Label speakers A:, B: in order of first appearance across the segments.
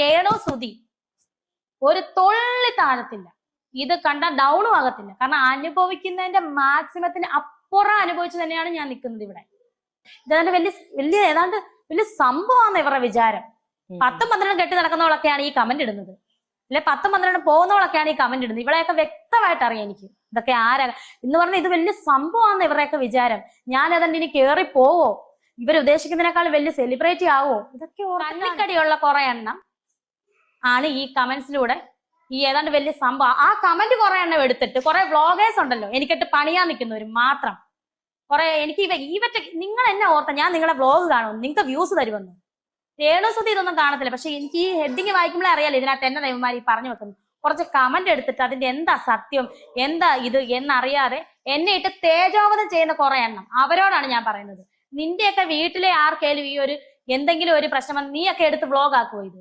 A: രേണു സുതി ഒരു തൊള്ളി താഴത്തില്ല. ഇത് കണ്ട ഡൗണും ആകത്തില്ല. കാരണം അനുഭവിക്കുന്നതിന്റെ മാക്സിമത്തിന് അപ്പുറം അനുഭവിച്ചു തന്നെയാണ് ഞാൻ നിൽക്കുന്നത് ഇവിടെ. ഇതാണ്ട് വലിയ വലിയ ഏതാണ്ട് വലിയ സംഭവമാണ് ഇവരുടെ വിചാരം. പത്തും പന്ത്രണ്ടും കെട്ടി നടക്കുന്നവളൊക്കെയാണ് ഈ കമന്റ് ഇടുന്നത്. അല്ലെ പത്തും പന്ത്രണ്ടും പോകുന്നവളൊക്കെയാണ് ഈ കമന്റ് ഇടുന്നത്. ഇവളെയൊക്കെ വ്യക്തമായിട്ട് അറിയാം എനിക്ക്. ഇതൊക്കെ ആരാ? എന്ന് പറഞ്ഞാൽ ഇത് വലിയ സംഭവമാണ് ഇവരുടെയൊക്കെ വിചാരം. ഞാൻ അതുകൊണ്ട് ഇനി കേറി പോവോ ഇവർ ഉദ്ദേശിക്കുന്നതിനേക്കാൾ വലിയ സെലിബ്രേറ്റ് ആവോ? ഇതൊക്കെ കണ്ണിക്കടിയുള്ള കുറെ എണ്ണം. ആണ് ഈ കമന്റ്സിലൂടെ ഈ ഏതാണ്ട് വലിയ സംഭവം. ആ കമന്റ് കുറെ എണ്ണം എടുത്തിട്ട് കുറെ വ്ളോഗേഴ്സ് ഉണ്ടല്ലോ എനിക്കിട്ട് പണിയാൻ നിൽക്കുന്നവർ മാത്രം. കുറെ എനിക്ക് ഇവ ഇവറ്റ നിങ്ങൾ എന്നെ ഓർത്ത ഞാൻ നിങ്ങളെ വ്ളോഗ് കാണും നിങ്ങൾക്ക് വ്യൂസ് തരുമെന്ന്. രേണുസുതി ഇതൊന്നും കാണത്തില്ല പക്ഷെ എനിക്ക് ഈ ഹെഡിങ് വായിക്കുമ്പോഴേ അറിയാലോ ഇതിനകത്ത് എന്നെ ദൈവമാരി പറഞ്ഞു വെക്കുന്നു. കുറച്ച് കമന്റ് എടുത്തിട്ട് അതിന്റെ എന്താ സത്യം എന്താ ഇത് എന്നറിയാതെ എന്നെ ഇട്ട് തേജോവധം ചെയ്യുന്ന കുറെ എണ്ണം. അവരോടാണ് ഞാൻ പറയുന്നത്. നിന്റെയൊക്കെ വീട്ടിലെ ആർക്കേലും ഈ ഒരു എന്തെങ്കിലും ഒരു പ്രശ്നം നീയൊക്കെ എടുത്ത് വ്ളോഗ് ആക്കുമോ ഇത്?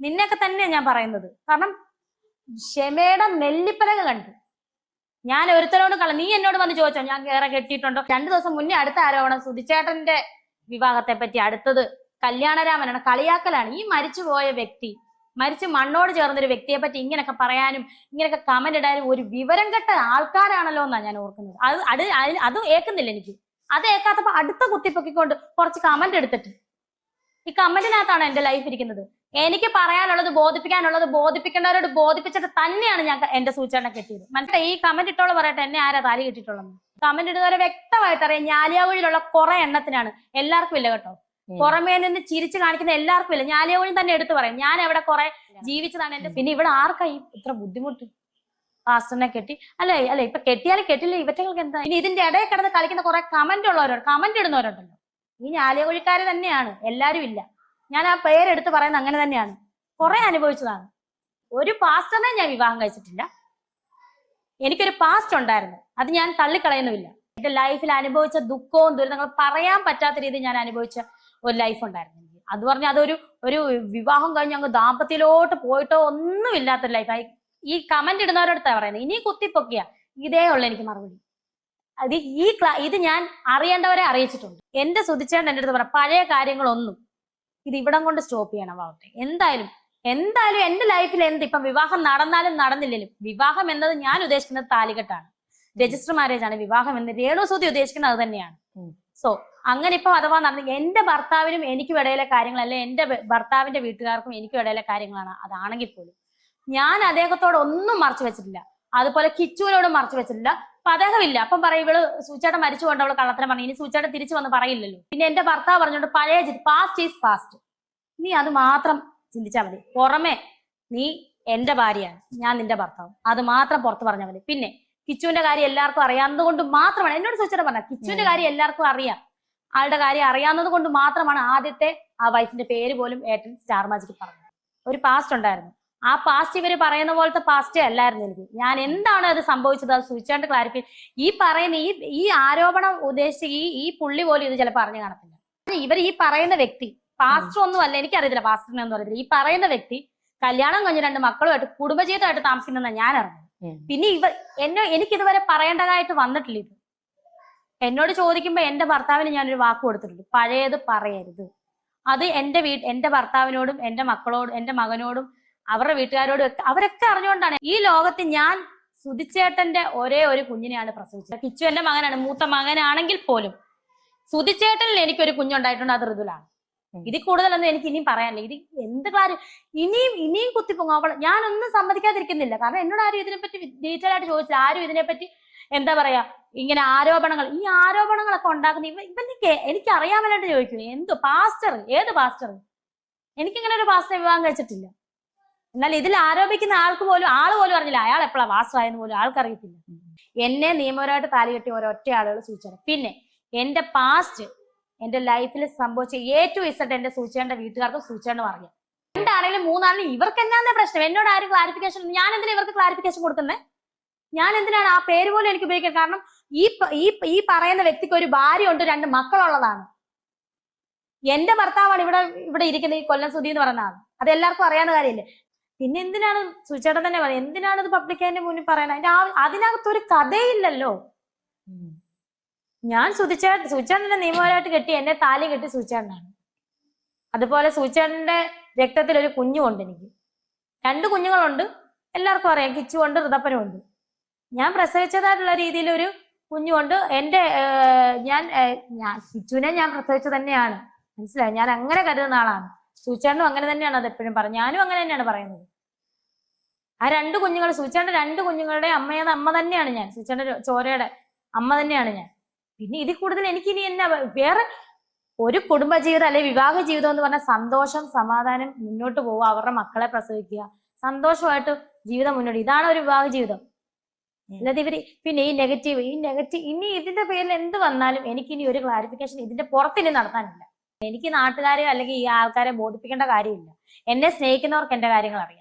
A: നിന്നെയൊക്കെ തന്നെയാണ് ഞാൻ പറയുന്നത്. കാരണം ക്ഷമയുടെ നെല്ലിപ്പലക കണ്ടു. ഞാൻ ഒരുത്തരോട് കള നീ എന്നോട് വന്ന് ചോദിച്ചോ? ഞാൻ കേറെ കെട്ടിയിട്ടുണ്ടോ? രണ്ടു ദിവസം മുന്നേ അടുത്ത ആരോപണം സുധിച്ചേട്ടന്റെ വിവാഹത്തെ പറ്റി അടുത്തത് കല്യാണരാമനാണ്. കളിയാക്കലാണ്. ഈ മരിച്ചുപോയ വ്യക്തി മരിച്ച് മണ്ണോട് ചേർന്നൊരു വ്യക്തിയെ പറ്റി ഇങ്ങനെയൊക്കെ പറയാനും ഇങ്ങനെയൊക്കെ കമന്റ് ഇടാനും ഒരു വിവരം കെട്ട ആൾക്കാരാണല്ലോ എന്നാണ് ഞാൻ ഓർക്കുന്നത്. അത് അത് അത് ഏക്കുന്നില്ല എനിക്ക്. അത് ഏക്കാത്തപ്പോ അടുത്ത കുത്തിപ്പൊക്കിക്കൊണ്ട് കുറച്ച് കമന്റ് എടുത്തിട്ട്. ഈ കമന്റിനകത്താണ് എന്റെ ലൈഫ് ഇരിക്കുന്നത്. എനിക്ക് പറയാനുള്ളത് ബോധിപ്പിക്കാനുള്ളത് ബോധിപ്പിക്കേണ്ടവരോട് ബോധിപ്പിച്ചിട്ട് തന്നെയാണ് ഞാൻ എന്റെ സൂചന കെട്ടിയത്. മനസ്സിലായി? ഈ കമന്റ് ഇട്ടോളൂ പറയട്ടെ എന്നെ ആരാ താലി കിട്ടിയിട്ടുള്ളത്? കമന്റ് ഇടുന്നവരെ വ്യക്തമായിട്ട് അറിയാം ഞാലിയാവഴിയിലുള്ള കുറെ എണ്ണത്തിനാണ്. എല്ലാവർക്കും ഇല്ല കേട്ടോ. പുറമേ നിന്ന് ചിരിച്ചു കാണിക്കുന്ന എല്ലാവർക്കും ഇല്ല. ഞാലിയാവഴി തന്നെ എടുത്തു പറയും ഞാൻ എവിടെ കുറെ ജീവിച്ചതാണ് എന്റെ പിന്നെ ഇവിടെ ആർക്കാ ഈ ഇത്ര ബുദ്ധിമുട്ട്? പാസ്റ്ററിനെ കെട്ടി അല്ലെ അല്ലെ ഇപ്പൊ കെട്ടിയാലും കെട്ടില്ല ഇവറ്റകൾക്ക് എന്താ? ഇനി ഇതിന്റെ ഇടയിൽ കിടന്ന് കളിക്കുന്ന കുറെ കമന്റ് ഉള്ളവരോട് കമന്റ് ഇടുന്നവരുണ്ടല്ലോ. ഈ ഞാലിയകുഴിക്കാര് തന്നെയാണ് എല്ലാരും ഇല്ല. ഞാൻ ആ പേരെടുത്ത് പറയുന്നത് അങ്ങനെ തന്നെയാണ്. കുറെ അനുഭവിച്ചതാണ്. ഒരു പാസ്റ്ററിനെ ഞാൻ വിവാഹം കഴിച്ചിട്ടില്ല. എനിക്കൊരു പാസ്റ്റ് ഉണ്ടായിരുന്നു. അത് ഞാൻ തള്ളിക്കളയുന്നുമില്ല. എന്റെ ലൈഫിൽ അനുഭവിച്ച ദുഃഖവും ദുരിതങ്ങളും പറയാൻ പറ്റാത്ത രീതിയിൽ ഞാൻ അനുഭവിച്ച ഒരു ലൈഫ് ഉണ്ടായിരുന്നു. അത് പറഞ്ഞാൽ അതൊരു ഒരു വിവാഹം കഴിഞ്ഞ് അങ്ങ് ദാമ്പത്യത്തിലോട്ട് പോയിട്ടോ ഒന്നും ഇല്ലാത്തൊരു ലൈഫായി ഈ കമന്റ് ഇടുന്നവരോടത്താണ് പറയുന്നത് ഇനി കുത്തിപ്പൊക്കിയ. ഇതേ ഉള്ളു എനിക്ക് മറുപടി. അത് ഈ ഇത് ഞാൻ അറിയേണ്ടവരെ അറിയിച്ചിട്ടുണ്ട്. എന്റെ സുതിച്ചേട്ടൻ എന്റെ അടുത്ത് പറയാം പഴയ കാര്യങ്ങളൊന്നും ഇത് ഇവിടം കൊണ്ട് സ്റ്റോപ്പ് ചെയ്യണം ആവട്ടെ എന്തായാലും എന്തായാലും എന്റെ ലൈഫിൽ എന്ത് ഇപ്പം വിവാഹം നടന്നാലും നടന്നില്ലെങ്കിലും വിവാഹം എന്നത് ഞാൻ ഉദ്ദേശിക്കുന്നത് താലികെട്ടാണ്. രജിസ്റ്റർ മാരേജ് ആണ് വിവാഹം എന്ന് രേണുസൂതി ഉദ്ദേശിക്കുന്നത് അത് തന്നെയാണ്. സോ അങ്ങനെ ഇപ്പൊ അഥവാ നടന്ന എന്റെ ഭർത്താവിനും എനിക്കും ഇടയിലെ കാര്യങ്ങൾ അല്ലെ എന്റെ ഭർത്താവിന്റെ വീട്ടുകാർക്കും എനിക്കും ഇടയിലെ കാര്യങ്ങളാണ്. അതാണെങ്കിൽ പോലും ഞാൻ അദ്ദേഹത്തോട് ഒന്നും മറച്ചു വെച്ചിട്ടില്ല. അതുപോലെ കിച്ചുവിനോട് മറച്ചു വെച്ചിട്ടില്ല. അദ്ദേഹമില്ല. അപ്പം പറയും ഇവൾ സൂച്ചേട്ടൻ മരിച്ചു കൊണ്ട് അവൾ കള്ളത്തരം പറഞ്ഞു. ഇനി സൂച്ചേട്ടൻ തിരിച്ചു വന്ന് പറയില്ലല്ലോ. പിന്നെ എന്റെ ഭർത്താവ് പറഞ്ഞോണ്ട് പഴയ പാസ്റ്റ് ഈസ് പാസ്റ്റ് നീ അത് മാത്രം ചിന്തിച്ചാൽ മതി. പുറമെ നീ എന്റെ ഭാര്യയാണ്. ഞാൻ നിന്റെ ഭർത്താവ്. അത് മാത്രം പുറത്ത് പറഞ്ഞാൽ മതി. പിന്നെ കിച്ചുവിന്റെ കാര്യം എല്ലാവർക്കും അറിയാവുന്നത് കൊണ്ട് മാത്രമാണ് എന്നോട് സൂചന പറഞ്ഞ കിച്ചുവിന്റെ കാര്യം എല്ലാവർക്കും അറിയാം. ആളുടെ കാര്യം അറിയാവുന്നത് കൊണ്ട് മാത്രമാണ് ആദ്യത്തെ ആ വൈഫിന്റെ പേര് പോലും ഏട്ടൻ സ്റ്റാർ മാജിക്ക് പറഞ്ഞത്. ഒരു പാസ്റ്റ് ഉണ്ടായിരുന്നു. ആ പാസ്റ്റ് ഇവർ പറയുന്ന പോലത്തെ പാസ്റ്റ് അല്ലായിരുന്നു എനിക്ക്. ഞാൻ എന്താണ് അത് സംഭവിച്ചത്? അത് സൂചിച്ചാണ്ട് ക്ലാരിഫൈ ഈ പറയുന്ന ഈ ഈ ആരോപണം ഉദ്ദേശിച്ച് ഈ ഈ പുള്ളി പോലും ഇത് ചിലപ്പോൾ അറിഞ്ഞു കാണത്തില്ല. ഇവർ ഈ പറയുന്ന വ്യക്തി പാസ്റ്റർ ഒന്നും അല്ല എനിക്കറിയത്തില്ല പാസ്റ്ററിനെ ഒന്നും അറിയത്തില്ല. ഈ പറയുന്ന വ്യക്തി കല്യാണം കഴിഞ്ഞ രണ്ട് മക്കളുമായിട്ട് കുടുംബജീവിതമായിട്ട് താമസിക്കുന്ന ഞാൻ അറിഞ്ഞു പിന്നെ ഇവ എന്നെ എനിക്ക് ഇതുവരെ പറയേണ്ടതായിട്ട് വന്നിട്ടില്ല ഇത്. എന്നോട് ചോദിക്കുമ്പോ എന്റെ ഭർത്താവിന് ഞാനൊരു വാക്ക് കൊടുത്തിട്ടുണ്ട്. പഴയത് പറയരുത്. അത് എന്റെ വീട്ട് എന്റെ ഭർത്താവിനോടും എന്റെ മക്കളോടും എന്റെ മകനോടും അവരുടെ വീട്ടുകാരോടും ഒക്കെ അവരൊക്കെ അറിഞ്ഞുകൊണ്ടാണ്. ഈ ലോകത്ത് ഞാൻ സുതിച്ചേട്ടന്റെ ഒരേ ഒരു കുഞ്ഞിനെയാണ് പ്രസവിച്ചത്. കിച്ചു എന്റെ മകനാണ് മൂത്ത മകനാണെങ്കിൽ പോലും സുതിച്ചേട്ടനിൽ എനിക്കൊരു കുഞ്ഞുണ്ടായിട്ടുണ്ട് അത് ഋതുലാണ്. ഇതിൽ കൂടുതലൊന്നും എനിക്ക് ഇനിയും പറയാനില്ല. ഇത് എന്ത് കാര്യം? ഇനിയും ഇനിയും കുത്തിപ്പൊങ്ങും. അവൾ ഞാനൊന്നും സമ്മതിക്കാതിരിക്കുന്നില്ല. കാരണം എന്നോട് ആരും ഇതിനെപ്പറ്റി ഡീറ്റെയിൽ ആയിട്ട് ചോദിച്ചില്ല. ആരും ഇതിനെപ്പറ്റി എന്താ പറയാ ഇങ്ങനെ ആരോപണങ്ങൾ ഈ ആരോപണങ്ങളൊക്കെ ഉണ്ടാക്കുന്ന ഇവ ഇവനിക്ക് എനിക്ക് അറിയാൻ വേണ്ടിയിട്ട് ചോദിക്കുന്നു എന്തോ പാസ്റ്റർ ഏത് പാസ്റ്റർ എനിക്കിങ്ങനെ ഒരു പാസ്റ്റർ വിവാഹം കഴിച്ചിട്ടില്ല. എന്നാൽ ഇതിൽ ആരോപിക്കുന്ന ആൾക്ക് പോലും ആൾ പോലും അറിഞ്ഞില്ല. അയാൾ എപ്പോഴാണ് ആയെന്ന് പോലും ആൾക്കറിയത്തില്ല എന്നെ നിയമപരമായിട്ട് താലി കെട്ടിയ ഒരൊറ്റ ആളുകൾ സൂചിച്ചത് പിന്നെ എന്റെ പാസ്റ്റ് എന്റെ ലൈഫിൽ സംഭവിച്ച എ ടു ഇസഡ് എന്റെ സൂചിച്ചേണ്ട വീട്ടുകാർക്കും സൂചിയുടെ പറഞ്ഞു. രണ്ടാണെങ്കിലും മൂന്നാണെങ്കിലും ഇവർക്ക് എന്നാന്നേ പ്രശ്നം? എന്നോട് ആരും ക്ലാരിഫിക്കേഷൻ ഞാൻ എന്തിനാ ഇവർക്ക് ക്ലാരിഫിക്കേഷൻ കൊടുക്കുന്നത് ഞാൻ എന്തിനാണ് ആ പേര് പോലും എനിക്ക് ഉപയോഗിക്കുന്നത് കാരണം ഈ ഈ ഈ പറയുന്ന വ്യക്തിക്ക് ഒരു ഭാര്യ ഉണ്ട് രണ്ട് മക്കളുള്ളതാണ്. എന്റെ ഭർത്താവാണ് ഇവിടെ ഇവിടെ ഇരിക്കുന്ന ഈ കൊല്ലം സുധി എന്ന് പറയുന്ന അത് എല്ലാവർക്കും അറിയാവുന്ന കാര്യമല്ലേ? പിന്നെ എന്തിനാണ് സുചേട്ടൻ തന്നെ പറയാം എന്തിനാണ് ഇത് പബ്ലിക്കാന്റെ മുന്നിൽ പറയുന്നത്? അതിന്റെ ആ അതിനകത്തൊരു കഥയില്ലല്ലോ. ഞാൻ സുതിച്ചേട്ടൻ സുചേട്ടന്റെ നിയമപരമായിട്ട് കെട്ടി എന്നെ താലി കെട്ടി സുചേട്ടനാണ്. അതുപോലെ സുചേട്ടന്റെ രക്തത്തിൽ ഒരു കുഞ്ഞുമുണ്ട് എനിക്ക്. രണ്ട് കുഞ്ഞുങ്ങളുണ്ട്. എല്ലാവർക്കും അറിയാം. കിച്ചുണ്ട് ഋതപ്പനുമുണ്ട്. ഞാൻ പ്രസവിച്ചതായിട്ടുള്ള രീതിയിൽ ഒരു കുഞ്ഞുണ്ട് എന്റെ ഞാൻ ഞാൻ കിച്ചുവിനെ ഞാൻ പ്രസവിച്ചത് തന്നെയാണ്. മനസ്സിലായി? ഞാൻ അങ്ങനെ കരുതുന്ന ആളാണ്. സൂചാണ്ടും അങ്ങനെ തന്നെയാണ് അത് എപ്പോഴും പറയുന്നത്. ഞാനും അങ്ങനെ തന്നെയാണ് പറയുന്നത്. ആ രണ്ട് കുഞ്ഞുങ്ങൾ സൂചാണ്ട രണ്ട് കുഞ്ഞുങ്ങളുടെ അമ്മയെന്ന അമ്മ തന്നെയാണ് ഞാൻ. സൂചാണ്ട ചോരയുടെ അമ്മ തന്നെയാണ് ഞാൻ. പിന്നെ ഇതിൽ കൂടുതൽ എനിക്ക് ഇനി എന്നാ വേറെ ഒരു കുടുംബജീവിതം അല്ലെ വിവാഹ ജീവിതം എന്ന് പറഞ്ഞാൽ സന്തോഷം സമാധാനം മുന്നോട്ട് പോവുക അവരുടെ മക്കളെ പ്രസവിക്കുക സന്തോഷമായിട്ട് ജീവിതം മുന്നോട്ട് ഇതാണ് ഒരു വിവാഹ ജീവിതം അല്ലാതെ ഇവർ പിന്നെ ഈ നെഗറ്റീവ് ഈ നെഗറ്റീവ് ഇനി ഇതിന്റെ പേരിൽ എന്ത് വന്നാലും എനിക്ക് ഇനി ഒരു ക്ലാരിഫിക്കേഷൻ ഇതിന്റെ പുറത്തിനി നടത്താനില്ല. എനിക്ക് നാട്ടുകാരെയോ അല്ലെങ്കിൽ ഈ ആൾക്കാരെ ബോധിപ്പിക്കേണ്ട കാര്യമില്ല. എന്നെ സ്നേഹിക്കുന്നവർക്ക് എന്റെ കാര്യങ്ങൾ അറിയാം.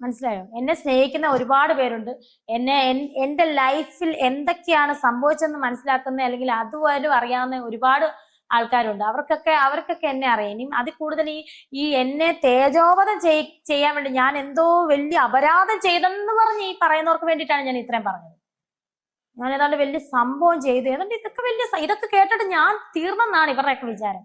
A: മനസ്സിലായോ? എന്നെ സ്നേഹിക്കുന്ന ഒരുപാട് പേരുണ്ട്. എന്നെ എന്റെ ലൈഫിൽ എന്തൊക്കെയാണ് സംഭവിച്ചതെന്ന് മനസ്സിലാക്കുന്ന അല്ലെങ്കിൽ അതുപോലും അറിയാവുന്ന ഒരുപാട് ആൾക്കാരുണ്ട്. അവർക്കൊക്കെ അവർക്കൊക്കെ എന്നെ അറിയാം. ഇനിയും അതിൽ കൂടുതൽ ഈ ഈ എന്നെ തേജോവധം ചെയ് ചെയ്യാൻ വേണ്ടി ഞാൻ എന്തോ വലിയ അപരാധം ചെയ്തെന്ന് പറഞ്ഞ് ഈ പറയുന്നവർക്ക് വേണ്ടിയിട്ടാണ് ഞാൻ ഇത്രയും പറഞ്ഞത്. ഞാൻ ഏതാണ്ട് വലിയ സംഭവം ചെയ്തു. ഏതാണ്ട് ഇതൊക്കെ വലിയ ഇതൊക്കെ കേട്ടിട്ട് ഞാൻ തീർന്നെന്നാണ് ഇവരുടെയൊക്കെ വിചാരം.